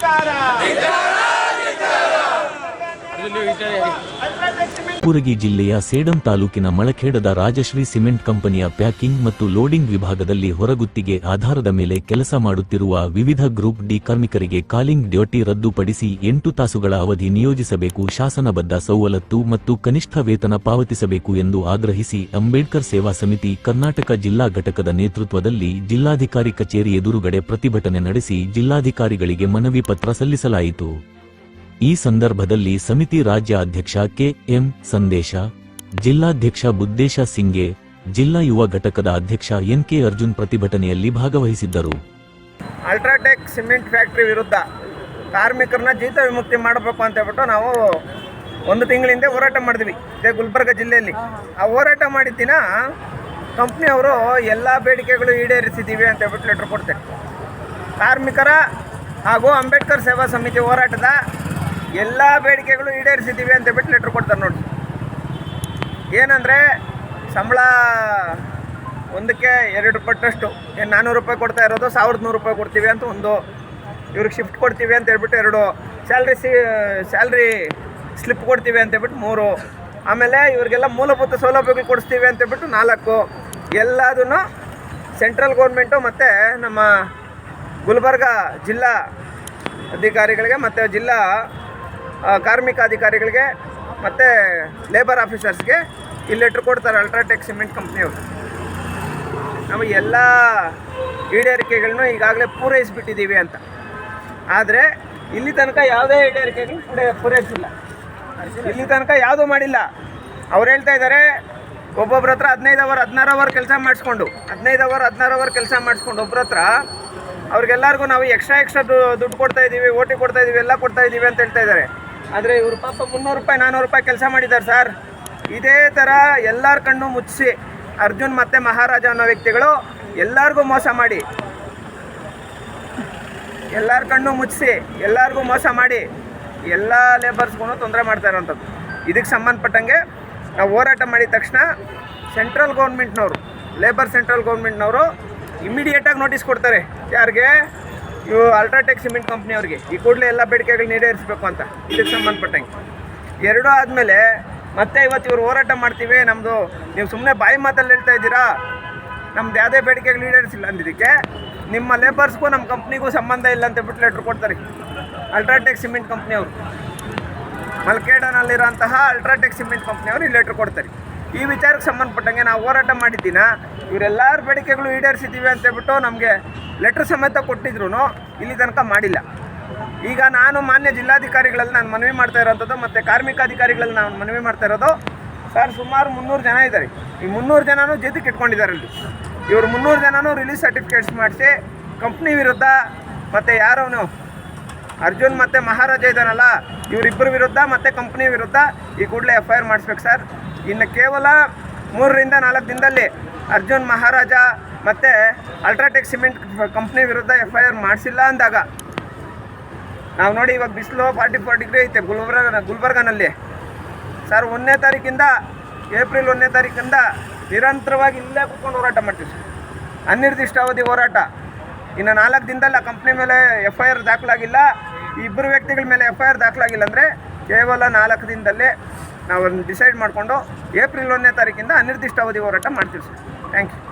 cara! Kalaburagi ಜಿಲ್ಲೆಯ ಸೇಡಂ ತಾಲೂಕಿನ ಮಳಖೇಡದ ರಾಜಶ್ರೀ ಸಿಮೆಂಟ್ ಕಂಪನಿಯ ಪ್ಯಾಕಿಂಗ್ ಮತ್ತು ಲೋಡಿಂಗ್ ವಿಭಾಗದಲ್ಲಿ ಹೊರಗುತ್ತಿಗೆ ಆಧಾರದ ಮೇಲೆ ಕೆಲಸ ಮಾಡುತ್ತಿರುವ ವಿವಿಧ ಗ್ರೂಪ್ ಡಿ ಕಾರ್ಮಿಕರಿಗೆ ಕಾಲಿಂಗ್ ಡ್ಯೂಟಿ ರದ್ದುಪಡಿಸಿ ಎಂಟು ತಾಸುಗಳ ಅವಧಿ ನಿಯೋಜಿಸಬೇಕು, ಶಾಸನಬದ್ಧ ಸವಲತ್ತು ಮತ್ತು ಕನಿಷ್ಠ ವೇತನ ಪಾವತಿಸಬೇಕು ಎಂದು ಆಗ್ರಹಿಸಿ ಅಂಬೇಡ್ಕರ್ ಸೇವಾ ಸಮಿತಿ ಕರ್ನಾಟಕ ಜಿಲ್ಲಾ ಘಟಕದ ನೇತೃತ್ವದಲ್ಲಿ ಜಿಲ್ಲಾಧಿಕಾರಿ ಕಚೇರಿ ಎದುರುಗಡೆ ಪ್ರತಿಭಟನೆ ನಡೆಸಿ ಜಿಲ್ಲಾಧಿಕಾರಿಗಳಿಗೆ ಮನವಿ ಪತ್ರ ಸಲ್ಲಿಸಲಾಯಿತು. ಈ ಸಂದರ್ಭದಲ್ಲಿ ಸಮಿತಿ ರಾಜ್ಯ ಅಧ್ಯಕ್ಷ ಕೆ ಎಂ ಸಂದೇಶ, ಜಿಲ್ಲಾಧ್ಯಕ್ಷ ಬುದ್ದೇಶ ಸಿಂಗೆ, ಜಿಲ್ಲಾ ಯುವ ಘಟಕದ ಅಧ್ಯಕ್ಷ ಎನ್ ಕೆ ಅರ್ಜುನ್ ಪ್ರತಿಭಟನೆಯಲ್ಲಿ ಭಾಗವಹಿಸಿದ್ದರು. ಅಲ್ಟ್ರಾಟೆಕ್ ಸಿಮೆಂಟ್ ಫ್ಯಾಕ್ಟ್ರಿ ವಿರುದ್ಧ ಕಾರ್ಮಿಕರನ್ನ ಜೀತ ವಿಮುಕ್ತಿ ಮಾಡಬೇಕು ಅಂತ ಹೇಳ್ಬಿಟ್ಟು ನಾವು ಒಂದು ತಿಂಗಳ ಹಿಂದೆ ಹೋರಾಟ ಮಾಡಿದ್ವಿ, ಇದೇ ಗುಲ್ಬರ್ಗ ಜಿಲ್ಲೆಯಲ್ಲಿ. ಆ ಹೋರಾಟ ಮಾಡಿದ ದಿನ ಕಂಪ್ನಿಯವರು ಎಲ್ಲ ಬೇಡಿಕೆಗಳು ಈಡೇರಿಸಿದ್ದೀವಿ ಅಂತ ಹೇಳ್ಬಿಟ್ಟು ಲೆಟರ್ ಕೊಡ್ತಾರೆ. ಕಾರ್ಮಿಕರ ಹಾಗೂ ಅಂಬೇಡ್ಕರ್ ಸೇವಾ ಸಮಿತಿ ಹೋರಾಟದ ಎಲ್ಲ ಬೇಡಿಕೆಗಳು ಈಡೇರಿಸಿದ್ದೀವಿ ಅಂತ ಬಿಟ್ಟು ಲೆಟ್ರ್ ಕೊಡ್ತಾರೆ ನೋಡಿ ಏನಂದರೆ ಸಂಬಳ ಒಂದಕ್ಕೆ ಎರಡು ಪಟ್ಟಷ್ಟು, ಏನು ನಾನ್ನೂರು ರೂಪಾಯಿ ಕೊಡ್ತಾ ಇರೋದು ಸಾವಿರದ ನೂರು ರೂಪಾಯಿ ಕೊಡ್ತೀವಿ ಅಂತ ಒಂದು, ಇವ್ರಿಗೆ ಶಿಫ್ಟ್ ಕೊಡ್ತೀವಿ ಅಂತ ಹೇಳ್ಬಿಟ್ಟು ಎರಡು ಸ್ಯಾಲ್ರಿ ಸಿ ಸ್ಯಾಲ್ರಿ ಸ್ಲಿಪ್ ಕೊಡ್ತೀವಿ ಅಂತ ಹೇಳ್ಬಿಟ್ಟು ಮೂರು, ಆಮೇಲೆ ಇವ್ರಿಗೆಲ್ಲ ಮೂಲಭೂತ ಸೌಲಭ್ಯಗಳು ಕೊಡಿಸ್ತೀವಿ ಅಂತ ಹೇಳ್ಬಿಟ್ಟು ನಾಲ್ಕು, ಎಲ್ಲದನ್ನು ಸೆಂಟ್ರಲ್ ಗೌರ್ಮೆಂಟು ಮತ್ತು ನಮ್ಮ ಗುಲ್ಬರ್ಗ ಜಿಲ್ಲಾ ಅಧಿಕಾರಿಗಳಿಗೆ ಮತ್ತು ಜಿಲ್ಲಾ ಕಾರ್ಮಿಕ ಅಧಿಕಾರಿಗಳಿಗೆ ಮತ್ತು ಲೇಬರ್ ಆಫೀಸರ್ಸ್ಗೆ ಈ ಲೆಟ್ರ್ ಕೊಡ್ತಾರೆ ಅಲ್ಟ್ರಾಟೆಕ್ ಸಿಮೆಂಟ್ ಕಂಪ್ನಿಯವರು ನಾವು ಎಲ್ಲ ಈಡೇರಿಕೆಗಳನ್ನು ಈಗಾಗಲೇ ಪೂರೈಸಿಬಿಟ್ಟಿದ್ದೀವಿ ಅಂತ. ಆದರೆ ಇಲ್ಲಿ ತನಕ ಯಾವುದೇ ಈಡೇರಿಕೆಗಳು ಪೂರೈ- ಪೂರೈಸಿಲ್ಲ. ಇಲ್ಲಿ ತನಕ ಯಾವುದೂ ಮಾಡಿಲ್ಲ. ಅವ್ರು ಹೇಳ್ತಾ ಇದ್ದಾರೆ, ಒಬ್ಬೊಬ್ರ ಹತ್ರ ಹದಿನೈದು ಅವರ್, ಹದಿನಾರು ಅವರ್ ಕೆಲಸ ಮಾಡಿಸ್ಕೊಂಡು, ಹದಿನೈದು ಅವರ್, ಹದಿನಾರು ಅವರ್ ಕೆಲಸ ಮಾಡಿಸ್ಕೊಂಡು ಒಬ್ಬರ ಹತ್ರ ಅವ್ರಿಗೆಲ್ಲರಿಗೂ ನಾವು ಎಕ್ಸ್ಟ್ರಾ ಎಕ್ಸ್ಟ್ರಾ ದುಡ್ಡು ಕೊಡ್ತಾ ಇದ್ದೀವಿ ಓಟಿ ಕೊಡ್ತಾ ಇದ್ದೀವಿ ಎಲ್ಲ ಕೊಡ್ತಾ ಇದ್ದೀವಿ ಅಂತ ಹೇಳ್ತಾ ಇದ್ದಾರೆ. ಆದರೆ ಇವರು ಪಾಪ ಮುನ್ನೂರು ರೂಪಾಯಿ ನಾನ್ನೂರು ರೂಪಾಯಿ ಕೆಲಸ ಮಾಡಿದ್ದಾರೆ ಸರ್. ಇದೇ ಥರ ಎಲ್ಲರ ಕಣ್ಣು ಮುಚ್ಚಿಸಿ ಅರ್ಜುನ್ ಮತ್ತು ಮಹಾರಾಜ ಅನ್ನೋ ವ್ಯಕ್ತಿಗಳು ಎಲ್ಲರಿಗೂ ಮೋಸ ಮಾಡಿ. ಎಲ್ಲರ ಕಣ್ಣು ಮುಚ್ಚಿಸಿ ಎಲ್ಲರಿಗೂ ಮೋಸ ಮಾಡಿ ಎಲ್ಲ ಲೇಬರ್ಸ್ಗೂ ತೊಂದರೆ ಮಾಡ್ತಾ ಇರೋವಂಥದ್ದು ಇದಕ್ಕೆ ಸಂಬಂಧಪಟ್ಟಂಗೆ ನಾವು ಹೋರಾಟ ಮಾಡಿದ ತಕ್ಷಣ ಸೆಂಟ್ರಲ್ ಗೌರ್ಮೆಂಟ್ನವರು ಲೇಬರ್ ಸೆಂಟ್ರಲ್ ಗೌರ್ಮೆಂಟ್ನವರು ಇಮ್ಮಿಡಿಯೇಟಾಗಿ ನೋಟಿಸ್ ಕೊಡ್ತಾರೆ. ಯಾರಿಗೆ? ಇವು ಅಲ್ಟ್ರಾಟೆಕ್ ಸಿಮೆಂಟ್ ಕಂಪ್ನಿಯವ್ರಿಗೆ ಈ ಕೂಡಲೇ ಎಲ್ಲ ಬೇಡಿಕೆಗಳು ಈಡೇರಿಸಬೇಕು ಅಂತ. ಇದಕ್ಕೆ ಸಂಬಂಧಪಟ್ಟಂಗೆ. ಎರಡೂ ಆದಮೇಲೆ ಮತ್ತೆ ಇವತ್ತು ಇವರು ಹೋರಾಟ ಮಾಡ್ತೀವಿ. ನಮ್ಮದು ನೀವು ಸುಮ್ಮನೆ ಬಾಯಿ ಮಾತಲ್ಲಿ ಹೇಳ್ತಾ ಇದ್ದೀರಾ? ನಮ್ದು ಯಾವುದೇ ಬೇಡಿಕೆಗಳು ಈಡೇರಿಸಿಲ್ಲ ಅಂದಿದ್ದಕ್ಕೆ. ನಿಮ್ಮ ಲೇಬರ್ಸ್ಗೂ ನಮ್ಮ ಕಂಪ್ನಿಗೂ ಸಂಬಂಧ ಇಲ್ಲ ಅಂತ ಬಿಟ್ಟು ಲೆಟ್ರ್ ಕೊಡ್ತಾರೆ. ಅಲ್ಟ್ರಾಟೆಕ್ ಸಿಮೆಂಟ್ ಕಂಪ್ನಿಯವರು ಮಲ್ಕೇಡನಲ್ಲಿರೋಂತಹ ಅಲ್ಟ್ರಾಟೆಕ್ ಸಿಮೆಂಟ್ ಕಂಪ್ನಿಯವರು ಈ ಲೆಟ್ರ್ ಕೊಡ್ತಾರೆ. ಈ ವಿಚಾರಕ್ಕೆ ಸಂಬಂಧಪಟ್ಟಂಗೆ ನಾವು ಹೋರಾಟ ಮಾಡಿದ್ದೀನ, ಇವರೆಲ್ಲರ ಬೇಡಿಕೆಗಳು ಈಡೇರಿಸಿದ್ದೀವಿ ಅಂತ ಹೇಳ್ಬಿಟ್ಟು ನಮಗೆ ಲೆಟ್ರ್ ಸಮೇತ ಕೊಟ್ಟಿದ್ರು ಇಲ್ಲಿ ತನಕ ಮಾಡಿಲ್ಲ. ಈಗ ನಾನು ಮಾನ್ಯ ಜಿಲ್ಲಾಧಿಕಾರಿಗಳಲ್ಲಿ ನಾನು ಮನವಿ ಮಾಡ್ತಾ ಇರೋಂಥದ್ದು ಮತ್ತು ಕಾರ್ಮಿಕ ಅಧಿಕಾರಿಗಳಲ್ಲಿ ನಾನು ಮನವಿ ಮಾಡ್ತಾ ಇರೋದು, ಸರ್ ಸುಮಾರು ಮುನ್ನೂರು ಜನ ಇದ್ದಾರೆ. ಈ ಮುನ್ನೂರು ಜನನೂ ಜೊತೆಗೆ ಇಟ್ಕೊಂಡಿದ್ದಾರೆ ಅಲ್ಲಿ ಇವರು ಮುನ್ನೂರು ಜನನೂ ರಿಲೀಸ್ ಸರ್ಟಿಫಿಕೇಟ್ಸ್ ಮಾಡಿಸಿ ಕಂಪ್ನಿ ವಿರುದ್ಧ ಮತ್ತು ಯಾರವನು ಅರ್ಜುನ್ ಮತ್ತು ಮಹಾರಾಜ ಇದ್ದಾನಲ್ಲ ಇವರಿಬ್ಬರ ವಿರುದ್ಧ ಮತ್ತು ಕಂಪ್ನಿ ವಿರುದ್ಧ ಈ ಕೂಡಲೇ ಎಫ್ ಐ ಆರ್ ಮಾಡಿಸ್ಬೇಕು, ಸರ್. ಇನ್ನು ಕೇವಲ ಮೂರರಿಂದ ನಾಲ್ಕು ದಿನದಲ್ಲಿ ಅರ್ಜುನ್ ಮಹಾರಾಜ ಮತ್ತು ಅಲ್ಟ್ರಾಟೆಕ್ ಸಿಮೆಂಟ್ ಕಂಪ್ನಿ ವಿರುದ್ಧ ಎಫ್ ಐ ಆರ್ ಮಾಡಿಸಿಲ್ಲ ಅಂದಾಗ, ನಾವು ನೋಡಿ ಇವಾಗ ಬಿಸಿಲು ಫಾರ್ಟಿ ಫೋರ್ ಡಿಗ್ರಿ ಐತೆ ಗುಲ್ಬರ್ಗ, ಗುಲ್ಬರ್ಗನಲ್ಲಿ. ಸರ್ ಒಂದನೇ ತಾರೀಕಿಂದ ಏಪ್ರಿಲ್ ಒಂದನೇ ತಾರೀಕಿಂದ ನಿರಂತರವಾಗಿ ಇಲ್ಲೇ ಕೂತ್ಕೊಂಡು ಹೋರಾಟ ಮಾಡ್ತೀವಿ ಸರ್ ಅನಿರ್ದಿಷ್ಟಾವಧಿ ಹೋರಾಟ. ಇನ್ನು ನಾಲ್ಕು ದಿನದಲ್ಲಿ ಆ ಕಂಪ್ನಿ ಮೇಲೆ ಎಫ್ ಐ ಆರ್ ದಾಖಲಾಗಿಲ್ಲ. ಈ ಇಬ್ಬರು ವ್ಯಕ್ತಿಗಳ ಮೇಲೆ ಎಫ್ ಐ ಆರ್ ದಾಖಲಾಗಿಲ್ಲ ಅಂದರೆ ಕೇವಲ ನಾಲ್ಕು ದಿನದಲ್ಲೇ ನಾವು ಡಿಸೈಡ್ ಮಾಡಿಕೊಂಡು ಏಪ್ರಿಲ್ ಒಂದನೇ ತಾರೀಕಿಂದ ಅನಿರ್ದಿಷ್ಟಾವಧಿ ಹೋರಾಟ ಮಾಡ್ತೀವಿ ಸರ್ ಥ್ಯಾಂಕ್ ಯು